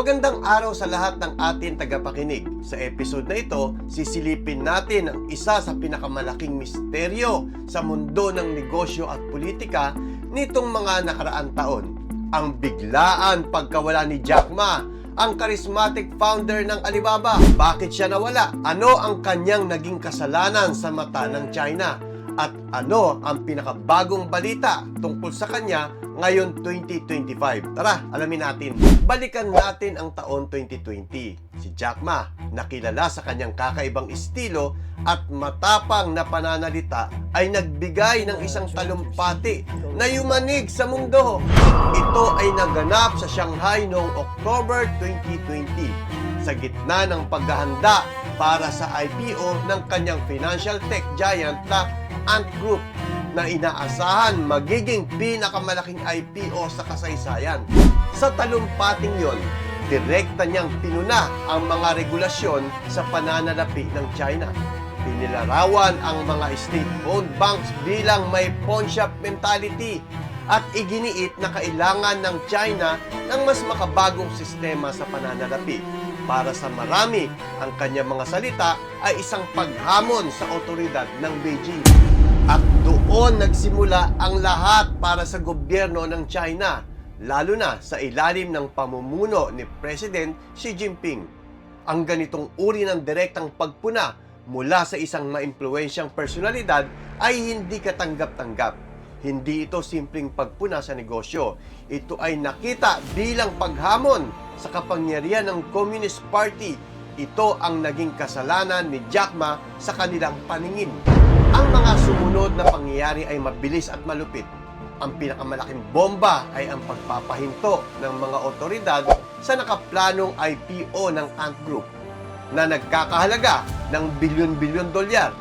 Magandang araw sa lahat ng ating tagapakinig. Sa episode na ito, sisilipin natin ang isa sa pinakamalaking misteryo sa mundo ng negosyo at politika nitong mga nakaraang taon. Ang biglaan pagkawala ni Jack Ma, ang charismatic founder ng Alibaba. Bakit siya nawala? Ano ang kanyang naging kasalanan sa mata ng China? At ano ang pinakabagong balita tungkol sa kanya ngayon 2025? Tara, alamin natin. Balikan natin ang taon 2020. Si Jack Ma, nakilala sa kanyang kakaibang estilo at matapang na pananalita ay nagbigay ng isang talumpati na yumanig sa mundo. Ito ay naganap sa Shanghai noong October 2020 sa gitna ng paghahanda para sa IPO ng kanyang financial tech giant na Ant Group na inaasahan magiging pinakamalaking IPO sa kasaysayan. Sa talumpating yon, direkta niyang pinuna ang mga regulasyon sa pananalapi ng China. Pinilarawan ang mga state-owned banks bilang may pawn mentality at iginiit na kailangan ng China ng mas makabagong sistema sa pananalapi. Para sa marami, ang kanyang mga salita ay isang paghamon sa otoridad ng Beijing. At doon nagsimula ang lahat para sa gobyerno ng China, lalo na sa ilalim ng pamumuno ni President Xi Jinping. Ang ganitong uri ng direktang pagpuna mula sa isang maimpluwensyang personalidad ay hindi katanggap-tanggap. Hindi ito simpleng pagpuna sa negosyo. Ito ay nakita bilang paghamon sa kapangyarihan ng Communist Party. Ito ang naging kasalanan ni Jack Ma sa kanilang paningin. Ang mga sumunod na pangyayari ay mabilis at malupit. Ang pinakamalaking bomba ay ang pagpapahinto ng mga otoridad sa nakaplanong IPO ng Ant Group na nagkakahalaga ng bilyon-bilyon dolyar.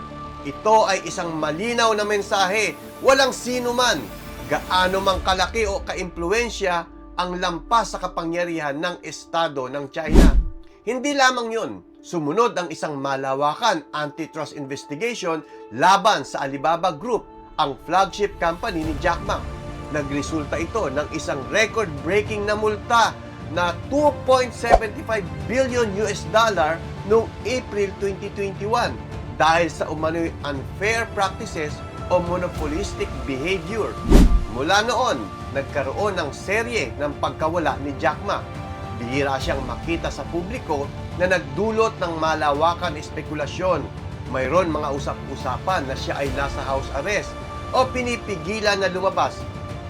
Ito ay isang malinaw na mensahe. Walang sino man, gaano mang kalaki o kaimpluensya ang lampas sa kapangyarihan ng Estado ng China. Hindi lamang yun, sumunod ang isang malawakan antitrust investigation laban sa Alibaba Group, ang flagship company ni Jack Ma. Nagresulta ito ng isang record-breaking na multa na 2.75 billion US dollar noong April 2021 dahil sa umano'y unfair practices o monopolistic behavior. Mula noon, nagkaroon ng serye ng pagkawala ni Jack Ma. Bihira siyang makita sa publiko na nagdulot ng malawakan espekulasyon. Mayroon mga usap-usapan na siya ay nasa house arrest o pinipigilan na lumabas.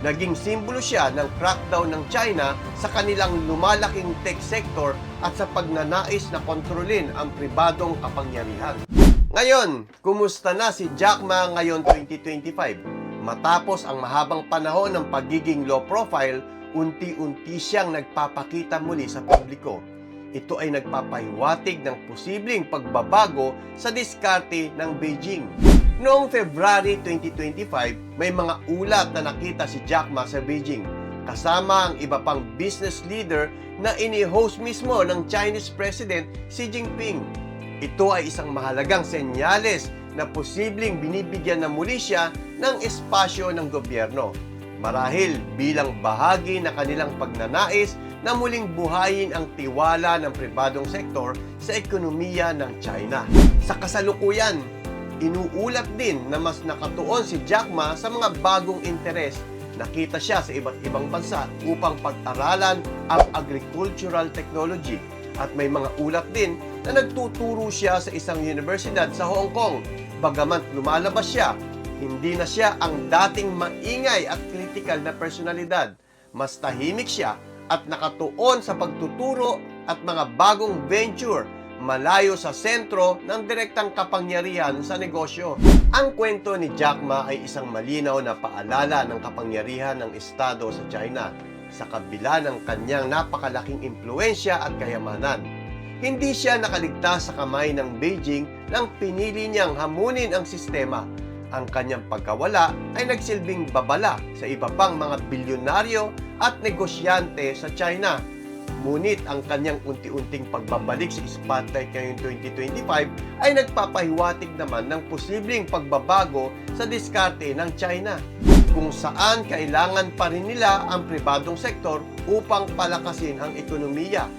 Naging simbolo siya ng crackdown ng China sa kanilang lumalaking tech sector at sa pagnanais na kontrolin ang pribadong kapangyarihan. Ngayon, kumusta na si Jack Ma ngayon 2025? Matapos ang mahabang panahon ng pagiging low profile, unti-unti siyang nagpapakita muli sa publiko. Ito ay nagpapahiwatig ng posibleng pagbabago sa diskarte ng Beijing. Noong February 2025, may mga ulat na nakita si Jack Ma sa Beijing kasama ang iba pang business leader na ini-host mismo ng Chinese President Xi Jinping. Ito ay isang mahalagang senyales na posibleng binibigyan na muli siya ng espasyo ng gobyerno. Marahil bilang bahagi na kanilang pagnanais na muling buhayin ang tiwala ng pribadong sektor sa ekonomiya ng China. Sa kasalukuyan, inuulat din na mas nakatuon si Jack Ma sa mga bagong interes. Nakita siya sa iba't ibang bansa upang pag-aralan ang agricultural technology at may mga ulat din na nagtuturo siya sa isang universidad sa Hong Kong. Bagamat lumalabas siya, hindi na siya ang dating maingay at critical na personalidad. Mas tahimik siya at nakatuon sa pagtuturo at mga bagong venture malayo sa sentro ng direktang kapangyarihan sa negosyo. Ang kwento ni Jack Ma ay isang malinaw na paalala ng kapangyarihan ng Estado sa China sa kabila ng kanyang napakalaking impluensya at kayamanan. Hindi siya nakaligtas sa kamay ng Beijing nang pinili niyang hamunin ang sistema. Ang kanyang pagkawala ay nagsilbing babala sa iba pang mga bilyonaryo at negosyante sa China Ngunit ang kanyang unti-unting pagbabalik sa spotlight ngayong 2025 ay nagpapahiwatig naman ng posibleng pagbabago sa diskarte ng China kung saan kailangan pa rin nila ang pribadong sektor upang palakasin ang ekonomiya.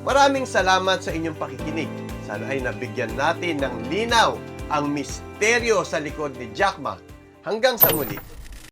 Maraming salamat sa inyong pakikinig. Sana ay nabigyan natin ng linaw ang misteryo sa likod ni Jack Ma. Hanggang sa muli.